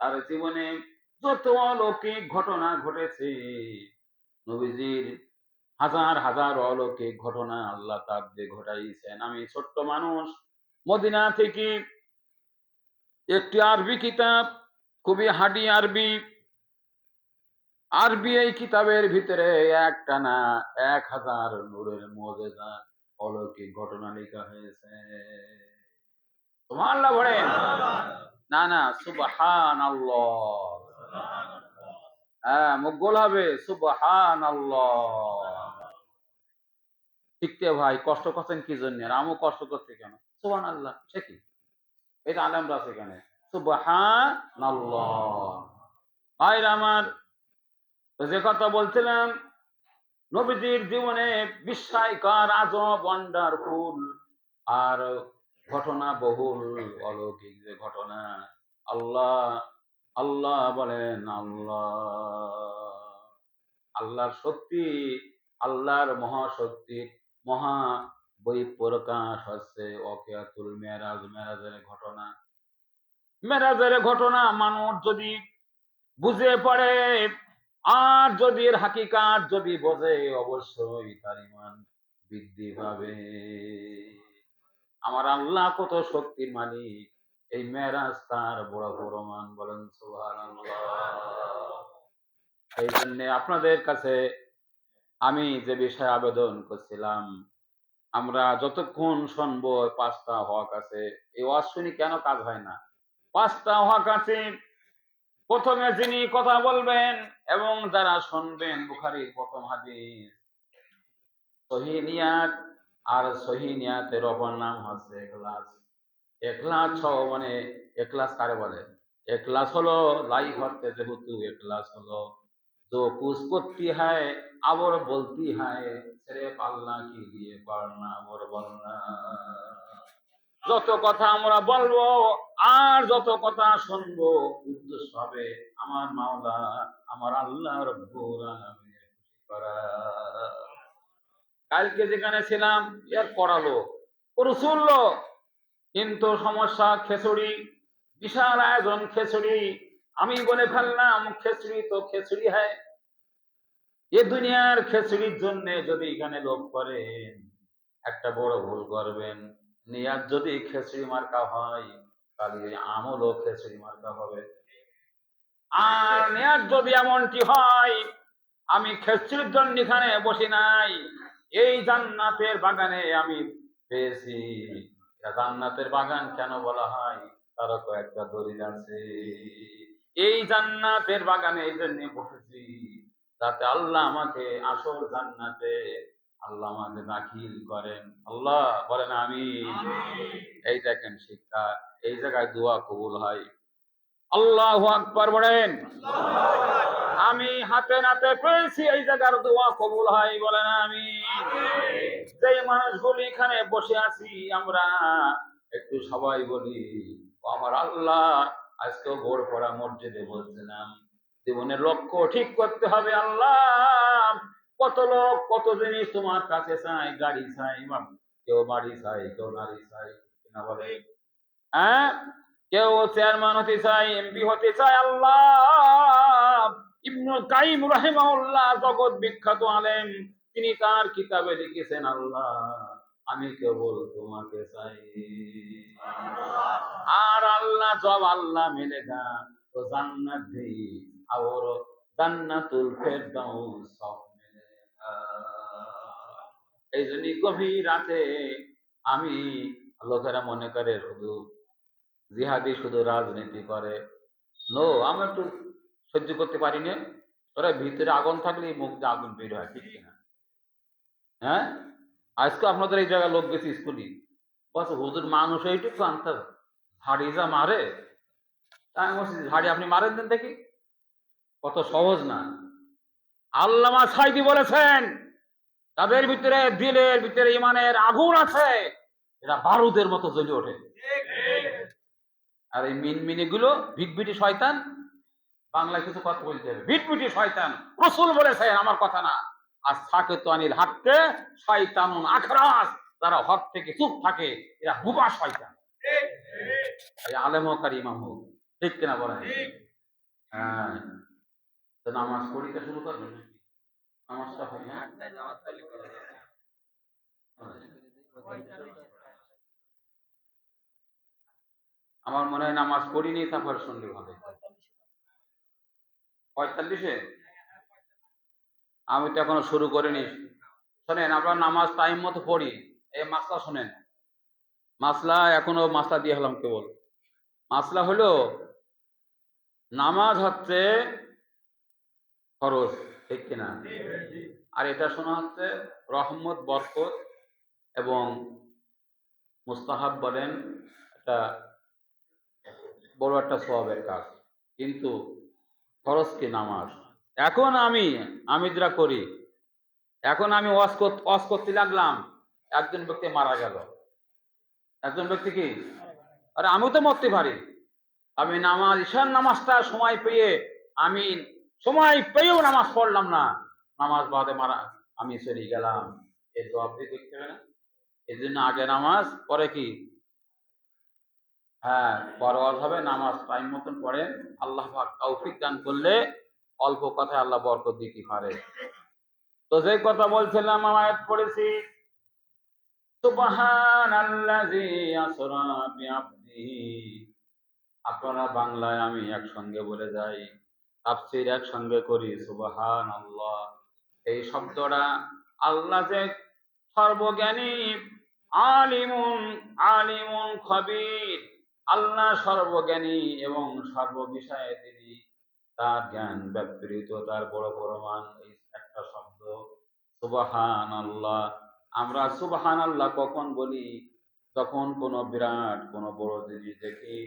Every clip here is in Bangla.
তার জীবনে যত অলৌকিক ঘটনা ঘটেছে, নবীজির হাজার হাজার অলৌকিক ঘটনা আল্লাহ তার দিয়ে ঘটাইছেন। আমি ছোট্ট মানুষ, মদিনা থেকে একটি আরবি কিতাব, খুবই হাডি আরবি আরবি এই কিতাবের ভিতরে একটা না এক হাজার নূরের মজেদা অলৌকিক ঘটনা লেখা হয়েছে। তোমার বলেন? না না সুবহান হ্যাঁ মুখ গোল হবে সুবহান শিখতে ভাই, কষ্ট করছেন কি জন্য? আর কষ্ট করছি কেন? সুবহান আল্লাহ সে কি? এটা আলেমরা সেখানে সুবহান ভাইরা আমার, যে কথা বলছিলাম নবীজির জীবনে বিস্ময়কর আজব ওয়ান্ডারফুল আর ঘটনা বহুল অলৌকিক যে ঘটনা, আল্লাহ আল্লাহ বলেন আল্লাহ। আল্লাহর শক্তি, আল্লাহর মহাশক্তির মহা বই প্রকাশ হচ্ছে অকেয়াতুল মেরাজ, মেরাজের ঘটনা। মেরাজের ঘটনা মানুষ যদি বুঝে পড়ে আর যদি এর হাকিকাত যদি বোঝে, অবশ্যই তার ইমান বৃদ্ধি পাবে। আমার আল্লাহ কত শক্তির মালিক। এই মেরাজ তার বড় বড় মান বলেন এই জন্য আপনাদের কাছে আমি যে বিষয়ে আবেদন করছিলাম, আমরা যতক্ষণ শুনব পাঁচটা হক আছে, এই শুনি কেন কাজ হয় না? পাঁচটা হক আছে প্রথমে যিনি কথা বলবেন এবং যারা শুনবেন বুখারির প্রথম হাদিস সহিনিয়াত আর সহিনিয়াতের অপর নাম হচ্ছে এখলাস। এখলাস ছ মানে এখলাস কারে বলে? এখলাস হলো লাই হতে যেহেতু এখলাস হলো। তো কুস করতে হয়, আবার বলতে হয় সেরে পাল্লা কি দিয়ে পার না, আবার বলনা যত কথা আমরা বলব আর যত কথা শুনব, উদ্দেশ্য হবে আমার মাওলা, আমার করা। কালকে যেখানে ছিলাম এর করালো রসুল্ল কিন্তু সমস্যা খেচুড়ি, বিশাল আয়োজন খেচুড়ি, আমি বলে ফেললাম, খেচুড়ি তো খেচুড়ি হয়। এ দুনিয়ার খেচুড়ির জন্য যদি এখানে লোভ করেন, একটা বড় ভুল করবেন। নিয়ার যদি খেচুড়ি মার্কা হয়, তাহলে আমলও খেচুড়ি মার্কা হবে। আর নেয়ার যদি এমনটি হয়, আমি খেচুড়ির জন্য এখানে বসি নাই, এই জান্নাতের বাগানে আমি পেয়েছি জান্নাতের বাগান কেন বলা হয়? তারও কয়েকটা দলিল আছে। এই জান্নাতের বাগানে এই জন্য বসেছি, যাতে আল্লাহ আমাকে আসল জান্নাতে আল্লাহ আমাকে দাখিল করেন। আল্লাহ বলেন আমি এই দেখেন শিক্ষা এই জায়গায় দোয়া কবুল হয়। আল্লাহ আকবার বলেন। আমি হাতে নাতে পেয়েছি এই জায়গার দোয়া কবুল হয় বলেন আমি যেই মানুষগুলি এখানে বসে আছি আমরা একটু সবাই বলি ও আমার আল্লাহ আজকেও ভোর পড়া মসজিদে বলছিলাম জীবনের লক্ষ্য ঠিক করতে হবে আল্লাহ। কত লোক, কত জিনিস তোমার কাছে চাই, গাড়ি চাই কেউ বাড়ি চাই, কেউ নারী চাই না বলে? হ্যাঁ? কেউ চেয়ারম্যান হতে চাই, এমপি হতে চায় আল্লাহ। ইবনুল কাইম রাহিমাহুল্লাহ, জগৎ বিখ্যাত আলেম, তিনি তার কিতাবে লিখেছেন, আল্লাহ, আমি কেবল তোমাকে চাই। আর আল্লাহ জব আল্লাহ মিলেগা তো জান্নাত দেই আর জান্নাতুল ফেরদাউস, সব এই জন্য গভীর রাতে আমি লোকেরা মনে করে শুধু জিহাদি শুধু রাজনীতি করে। নো আমি একটু সহ্য করতে পারি না ওরা ভিতরে আগুন থাকলে মুখ দিয়ে আগুন বের হয়, ঠিক কিনা? হ্যাঁ? আজকে আপনাদের এই জায়গায় লোক গেছে স্কুলে। বস হুজুর, মানুষ এইটুকু আনতে ঝাড়ি যা মারে। আমি বলছি, ঝাড়ি আপনি মারেন দেন দেখি। কত সহজ না। আল্লামা সাইদি বলেছেন তাদের ভিতরে দিলের ভিতরে ইমানের আগুন আছে এরা বারুদের মতো জ্বলে ওঠে। আর এই মিনমিনি গুলো ভিটভিটি শয়তান বাংলায় কিছু কথা বলতে হবে। ভিটভিটি শয়তান রসুল বলেছে আমার কথা না। আর থাকে তো আনিল হাঁটতে শয়তানুন আখরাস। যারা হক থেকে চুপ থাকে এরা হুবা শয়তান। আলেম হোক আর ইমাম হোক ঠিক কিনা বলেন? হ্যাঁ। তো নামাজ পড়িতে শুরু করবেন? নামাজটা হয় না? আমার মনে হয় নামাজ পড়িনি তারপরে শুনলে ভালো পঁয়তাল্লিশে? আমি তো এখনও শুরু করিনি। শোনেন আমরা নামাজ টাইম মতো পড়ি। এই মাসলা শোনেন। মাসলা এখনও মাসলা দিয়ে হলাম কেবল। মাসলা হলো নামাজ হচ্ছে খরচ, ঠিক কিনা? আর এটা শোনা হচ্ছে, রহমত, বরকত এবং মুস্তাহাব বলেন, একটা বড় একটা সবের কাজ। কিন্তু খরচ কি নামাজ? এখন আমি আমি যেটা করি। এখন আমি ওয়াজ করতে লাগলাম, একজন ব্যক্তি মারা গেল। একজন ব্যক্তি কি? আরে আমিও তো মরতে পারি। আমি নামাজ, ঈশান নামাজটা সময় পেয়ে আমি সময় পেয়েও নামাজ পড়লাম না। নামাজ বাদে মারা, আমি চলে গেলাম। এই জবাব দিয়ে দেখতে হবে না? এই জন্য আগে নামাজ, পরে কি? হ্যাঁ বরওয়াজ হবে, নামাজ টাইম মতন পড়ে। আল্লাহ পাক তৌফিক দান করলে অল্প কথায় আল্লাহ বরকত দিতে পারে। তো যে কথা বলছিলাম আমায়াত পড়েছি আপনারা বাংলায় আমি একসঙ্গে বলে যাই। তাফসীর একসঙ্গে করি সুবহান আল্লাহ এই শব্দটা আল্লাহ যে সর্বজ্ঞানী, আলিমুন আলিমুন খবির। আল্লাহ সর্বজ্ঞানী এবং সর্ববিষয়ে তিনি তার জ্ঞান ব্যাপৃত তার বড় প্রমাণ এই একটা শব্দ সুবাহান আল্লাহ আমরা সুবাহান আল্লাহ কখন বলি? যখন কোনো বিরাট, কোনো বড় জিনিস দেখি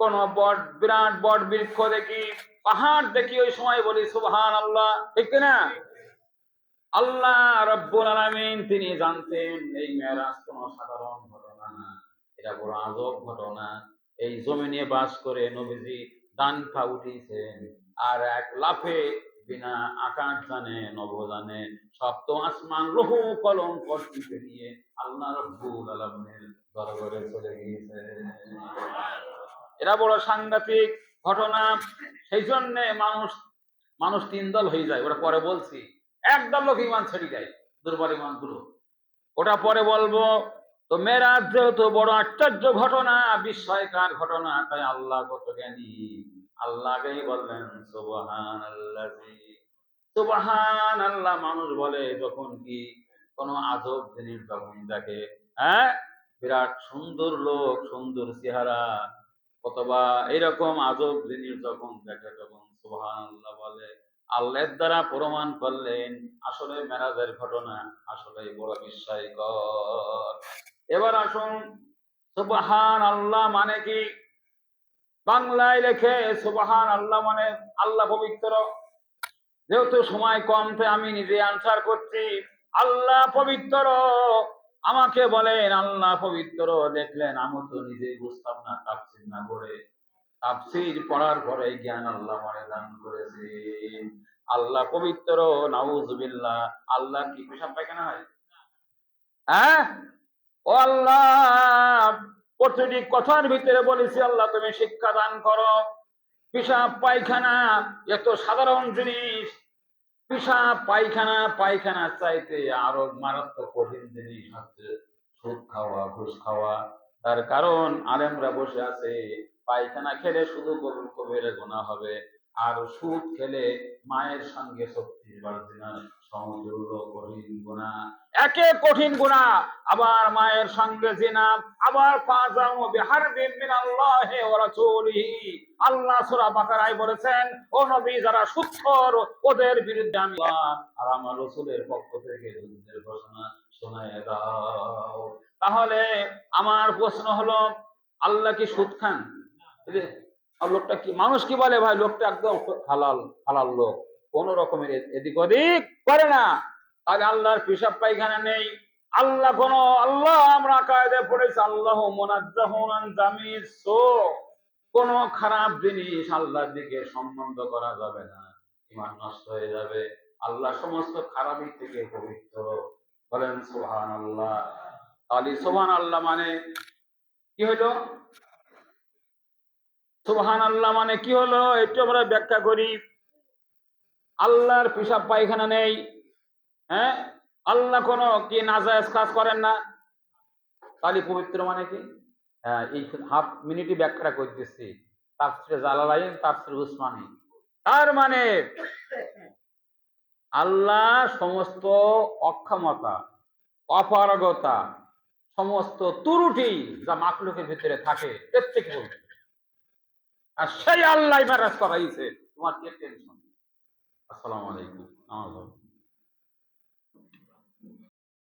কোন বট, বিরাট বট বৃক্ষ দেখি, পাহাড় দেখি ওই সময় বলি সুবাহান আল্লাহ ঠিক না? আল্লাহ রব্বুল আলামিন তিনি জানতেন, এই মেরাজ কোনো সাধারণ ঘটনা না। এটা বড় আজব ঘটনা। এই জমিনে বাস করে নবীজি দান খা উঠিয়েছেন, আর এক লাফে বিনা আকাশ জানে, নব জানে, সপ্ত আসমান রহু কলম কষ্টি পেরিয়ে আল্লাহ রব্বুল আলামিনের দরবারে চলে গিয়েছে এরা বড় সাংঘাতিক ঘটনা, সেই জন্যে মানুষ মানুষ তিন দল হয়ে যায় ওরা পরে বলছি। একদল লোক ইমান ছেড়ে যায়, দুর্বল ইমানগুলো ওটা পরে বলব, তো মেরাজ যেহেতু বড় আশ্চর্য ঘটনা, বিস্ময়কার ঘটনা, তাই আল্লাহ কত জ্ঞানী। আল্লাহকেই বললেন সুবহান আল্লাহ সুবহান আল্লাহ মানুষ বলে যখন কি কোনো আজব জিনিস যখন দেখে হ্যাঁ? বিরাট সুন্দর লোক, সুন্দর চেহারা অথবা এরকম আজব জিনিস যখন দেখে তখন সুবহান আল্লাহ বলে, আল্লাহর দ্বারা প্রমাণ করলেন, আসলে মেরাজের ঘটনা আসলে বড় বিস্ময়কর। এবার আসুন সুবহান আল্লাহ মানে কি? বাংলায় লেখে সুবহান আল্লাহ মানে আল্লাহ পবিত্র। যেহেতু সময় কম তাই আমি নিজে আনসার করছি, আল্লাহ পবিত্র। আমাকে বলেন, আল্লাহ পবিত্র, দেখলেন আমি তো নিজে বুঝতাম না, তাফসির না করে তাফসির পড়ার পরে জ্ঞান আল্লাহ মানে দান করেছে আল্লাহ পবিত্র নাউজুবিল্লাহ আল্লাহ কি পেশাব পায়খানা হয়? হ্যাঁ? ও আল্লাহ, প্রতিটি কথার ভিতরে বলেছি, আল্লাহ তুমি শিক্ষা দান করো। পেশাব পায়খানা, এত সাধারণ জিনিস। পেশাব পায়খানা পায়খানা চাইতে আরও মারাত্মক কঠিন জিনিস হচ্ছে সুদ খাওয়া, ঘুষ খাওয়া। তার কারণ আলেমরা বসে আছে, পায়খানা খেলে শুধু গরুর কবিরে গোনা হবে। আর সুদ খেলে মায়ের সঙ্গে বাড়ছে না সমতুল্য কঠিন গুণা। একে কঠিন গুণা, আবার মায়ের সঙ্গে জিনা। আবার পাজামু বিহারবিন মিনাল্লাহি ওয়া রাসূলিহি। আল্লাহ সূরা বাকারায় বলেছেন, ও নবী, যারা সুৎখর, ওদের বিরুদ্ধে আমি আর আমার রাসূলের পক্ষ থেকে যুদ্ধের ঘোষণা শোনায় তাহলে আমার প্রশ্ন হলো, আল্লাহ কি সুদ খান? আর লোকটা কি, মানুষ কি বলে ভাই? লোকটা একদম হালাল হালাল লোক। কোন রকমের এদিক ওদিক করে না। তাহলে আল্লাহর পেশাব পায়খানা নেই। আল্লাহ কোন, আল্লাহ আমরা কায়দে পড়েছি, আল্লাহ কোন খারাপ জিনিস আল্লাহর দিকে সম্বন্ধ করা যাবে না। ইমান নষ্ট হয়ে যাবে। আল্লাহ সমস্ত খারাপই থেকে পবিত্র। বলেন সোহান আল্লাহ তাহলে সোহান আল্লাহ মানে কি হলো সুবহান আল্লাহ মানে কি হলো? একটু আমরা ব্যাখ্যা করি। আল্লাহর পেশাব পায়খানা নেই হ্যাঁ? আল্লাহ কোনো কি নাজায়েজ কাজ করেন না? তাহলে পবিত্র মানে কি? হ্যাঁ এই হাফ মিনিটই ব্যাখ্যা করতেছি। তাফসিরে জালালাইন, তাফসির উসমানী। তার মানে আল্লাহ সমস্ত অক্ষমতা, অপারগতা, সমস্ত ত্রুটি যা মাকলুকের ভিতরে থাকে, এর থেকে বলতে আর সেই আল্লাহ ম্যারাজ করাইছে তোমার কে টেনশন? আসসালামু আলাইকুম। আমার